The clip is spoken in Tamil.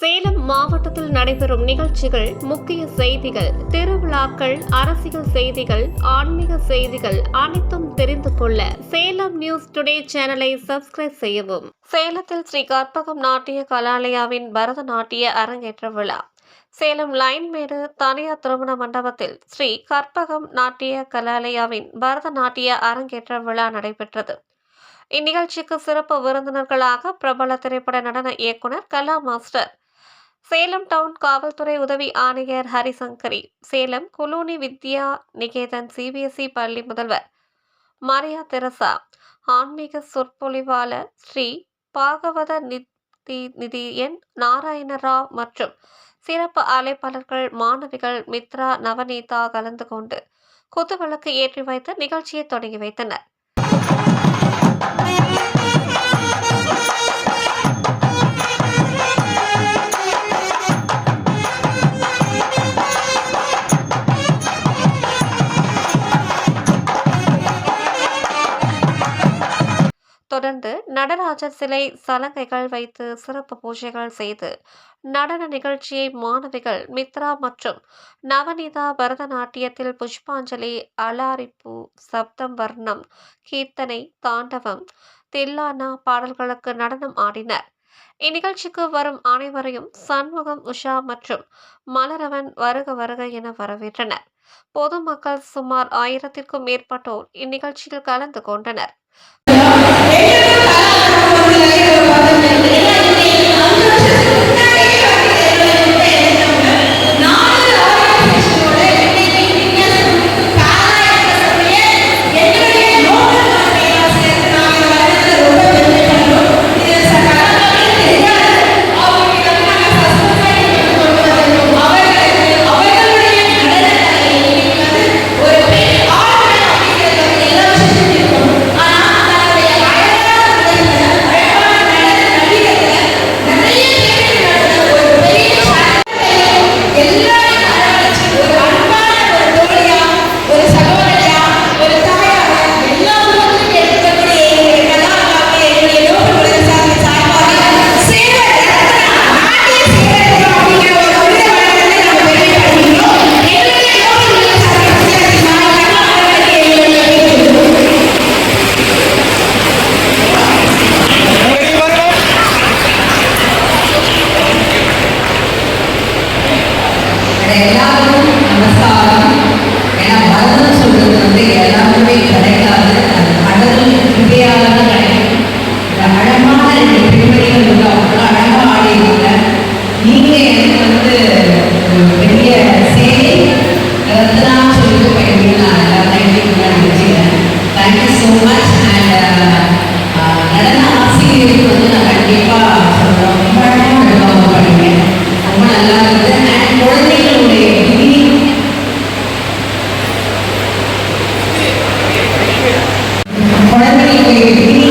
சேலம் மாவட்டத்தில் நடைபெறும் நிகழ்ச்சிகள் முக்கிய செய்திகள் திருவிழாக்கள் அரசியல் செய்திகள் ஆன்மீக செய்திகள் அனைத்தும் தெரிந்து கொள்ள சேலம் நியூஸ் டுடே சேனலை சப்ஸ்கிரைப் செய்யவும். சேலத்தில் ஸ்ரீ கற்பகம் நாட்டிய கலாலயாவின் பரதநாட்டிய அரங்கேற்ற விழா. சேலம் லைன்மேடு தனியார் திருமண மண்டபத்தில் ஸ்ரீ கற்பகம் நாட்டிய கலாலயாவின் பரதநாட்டிய அரங்கேற்ற விழா நடைபெற்றது. இந்நிகழ்ச்சிக்கு சிறப்பு விருந்தினர்களாக பிரபல திரைப்பட நடன இயக்குனர் கலா மாஸ்டர் சேலம் டவுன் காவல்துறை உதவி ஆணையர் ஹரிசங்கரி சேலம் குலூனி வித்யா நிகேதன் சிபிஎஸ்இ பள்ளி முதல்வர் மரியா தெரசா ஆன்மீக சொற்பொழிவாளர் ஸ்ரீ பாகவத நிதி நிதி என் நாராயணராவ் மற்றும் சிறப்பு அழைப்பாளர்கள் மாணவிகள் மித்ரா நவநீதா கலந்து கொண்டு குத்துவிளக்கு ஏற்றி வைத்து நிகழ்ச்சியை தொடங்கி வைத்தனர். தொடர்ந்து நடராஜர் சிலை சலங்கைகள் வைத்து சிறப்பு பூஜைகள் செய்து நடன நிகழ்ச்சியை மாணவிகள் மித்ரா மற்றும் நவநீதா பரதநாட்டியத்தில் புஷ்பாஞ்சலி அலாரிப்பு சப்தம் வர்ணம் கீர்த்தனை தாண்டவம் தில்லானா பாடல்களுக்கு நடனம் ஆடினர். இந்நிகழ்ச்சிக்கு வரும் அனைவரையும் சண்முகம் உஷா மற்றும் மலரவன் வருக வருக என வரவேற்றனர். பொதுமக்கள் சுமார் ஆயிரத்திற்கும் மேற்பட்டோர் இந்நிகழ்ச்சியில் கலந்து கொண்டனர். எல்லாருக்கும் நமஸ்காரம். ஏன்னா பரதம் சொல்றது வந்து எல்லாருமே கிடைக்காது. அது கடவுள் கிருபையால தான் கிடைக்கும் இந்த அழகான ரெண்டு பெண்மணிகள் வந்து அவ்வளோ அழகா ஆடிருக்காங்க நீங்க எனக்கு வந்து பெரிய சேவை ரத்னா ഡിഗ്രി